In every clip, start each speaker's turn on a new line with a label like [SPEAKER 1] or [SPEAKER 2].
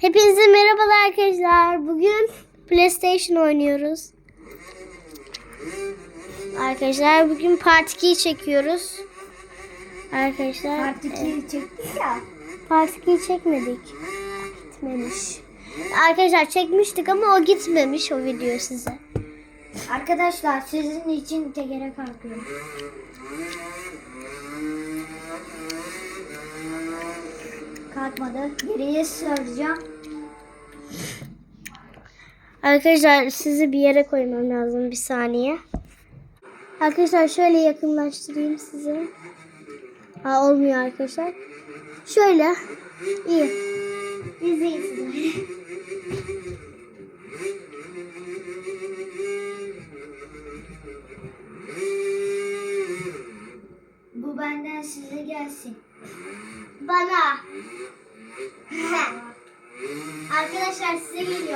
[SPEAKER 1] Hepinize merhabalar arkadaşlar. Bugün PlayStation oynuyoruz. Arkadaşlar bugün Part 2'yi çekiyoruz. Arkadaşlar
[SPEAKER 2] Artık iyi çektik ya.
[SPEAKER 1] Part 2'yi çekmedik. Gitmemiş. Arkadaşlar çekmiştik ama o gitmemiş o video size.
[SPEAKER 2] Arkadaşlar sizin için tekere kalkıyorum. Kalkmadı. Geriye saracağım.
[SPEAKER 1] Arkadaşlar sizi bir yere koymam lazım bir saniye. Arkadaşlar şöyle yakınlaştırayım sizi. Ha olmuyor arkadaşlar. Şöyle. İyi. İzleyin sizi.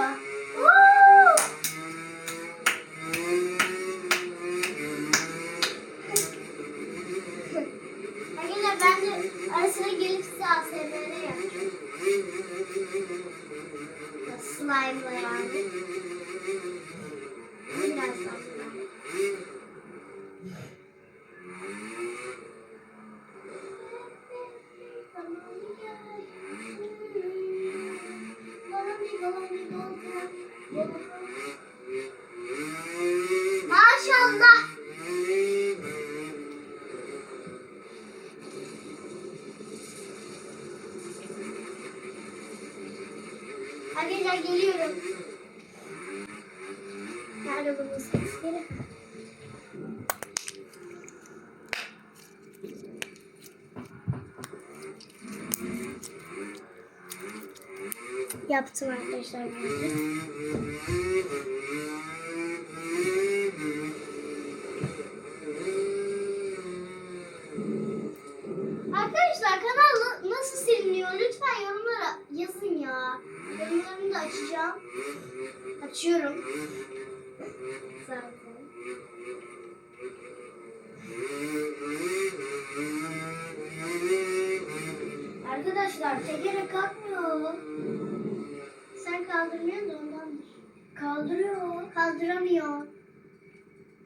[SPEAKER 1] Woo! Arkadaşlar ben de ara sıra gelip size ASMR yapacağım. Slime'la yani. Bunun sesleri? Yaptım arkadaşlar.
[SPEAKER 2] Tekere kalkmıyor.
[SPEAKER 1] Sen kaldırmıyorsun da ondandır.
[SPEAKER 2] Kaldırıyor.
[SPEAKER 1] Kaldıramıyor.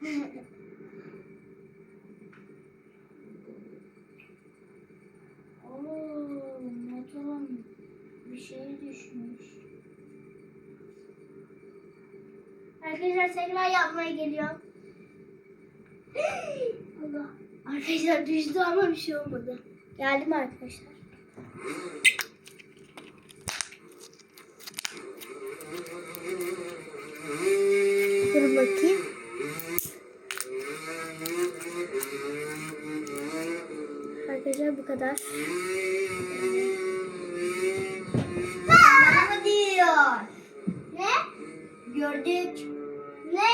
[SPEAKER 2] Oo, motorun bir şey düşmüş.
[SPEAKER 1] Arkadaşlar tekrar yapmaya geliyor. Allah. Arkadaşlar düştü ama bir şey olmadı. Geldim arkadaşlar. Dur bakayım. Arkadaşlar bu kadar.
[SPEAKER 2] Bana mı diyor?
[SPEAKER 1] Ne?
[SPEAKER 2] Gördük.
[SPEAKER 1] Ne?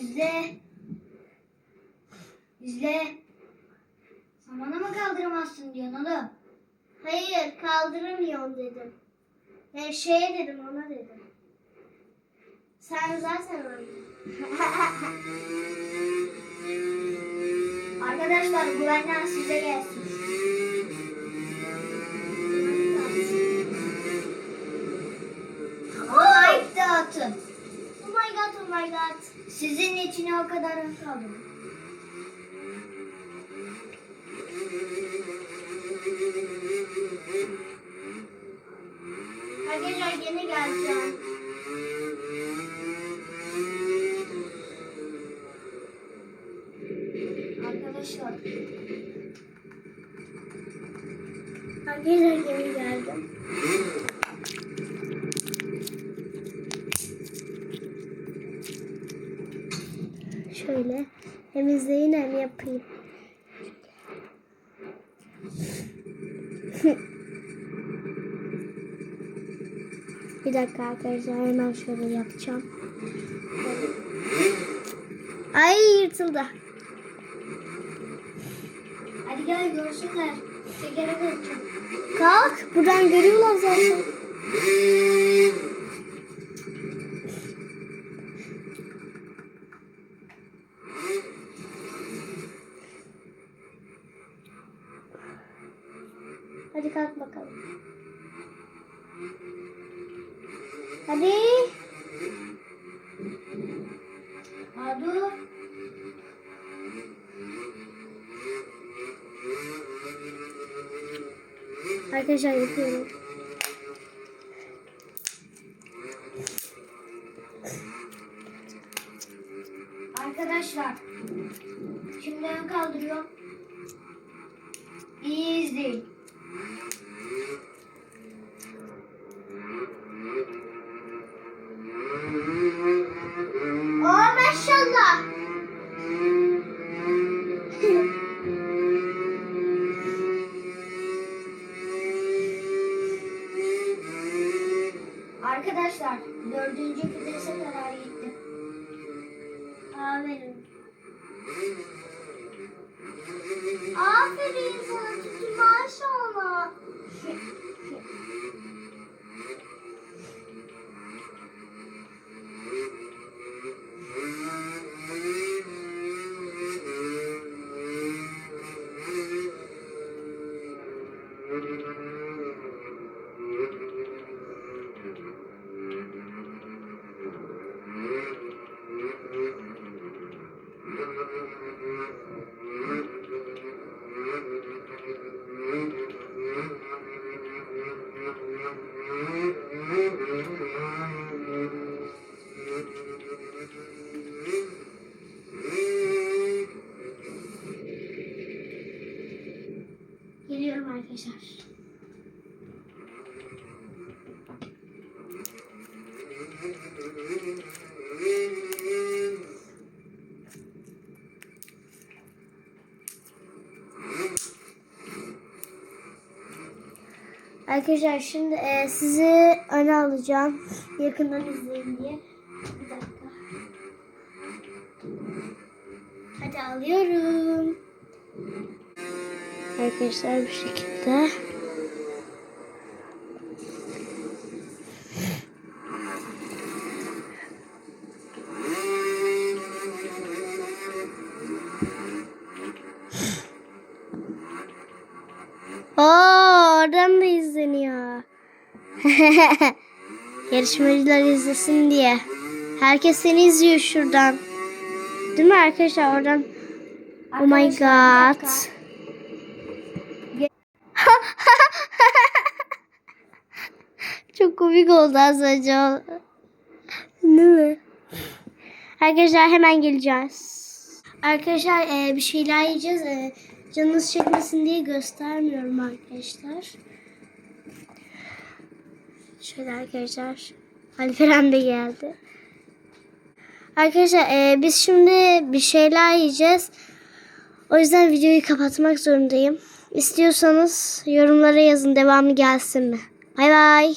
[SPEAKER 2] İzle. İzle. Sen bana mı kaldıramazsın diyorsun oğlum?
[SPEAKER 1] Hayır kaldıramıyorum dedim. Yani şeye dedim ona dedim. Sen zaten öyle.
[SPEAKER 2] Arkadaşlar bu benden size gelsin. Dağıtın.
[SPEAKER 1] Oh my god oh my god.
[SPEAKER 2] Sizin için o kadar kaldım.
[SPEAKER 1] Geleceğim.
[SPEAKER 2] Arkadaşlar
[SPEAKER 1] Arkadaşlar yeni geldim. Şöyle hem izleyin hem yapayım. Bir dakika arkadaşlar hemen şöyle yapacağım. Ay yırtıldı.
[SPEAKER 2] hadi gel görsünler. Tekere kalkacağım.
[SPEAKER 1] Kalk buradan görüyorlar zaten. Hadi kalk bakalım. Hadi.
[SPEAKER 2] Dur.
[SPEAKER 1] Arkadaşlar yapıyorum.
[SPEAKER 2] Arkadaşlar dördüncü fidese kadar gittim.
[SPEAKER 1] Arkadaşlar şimdi e, sizi öne alacağım. Yakından izleyin diye. Bir dakika. Hadi alıyorum. Arkadaşlar bu şekilde. Oradan da izleniyor. Yarışmacılar izlesin diye. Herkes seni izliyor şuradan. Değil mi arkadaşlar oradan? Oh my
[SPEAKER 2] Arkadaşlar,
[SPEAKER 1] god. Çok komik oldu az önce. Değil mi? Arkadaşlar hemen geleceğiz. Arkadaşlar e, bir şeyler yiyeceğiz. E, canınız çekmesin diye göstermiyorum arkadaşlar. Şöyle arkadaşlar. Alperen de geldi. Arkadaşlar e, biz şimdi bir şeyler yiyeceğiz. O yüzden videoyu kapatmak zorundayım. İstiyorsanız yorumlara yazın devamı gelsin mi? Bay bay.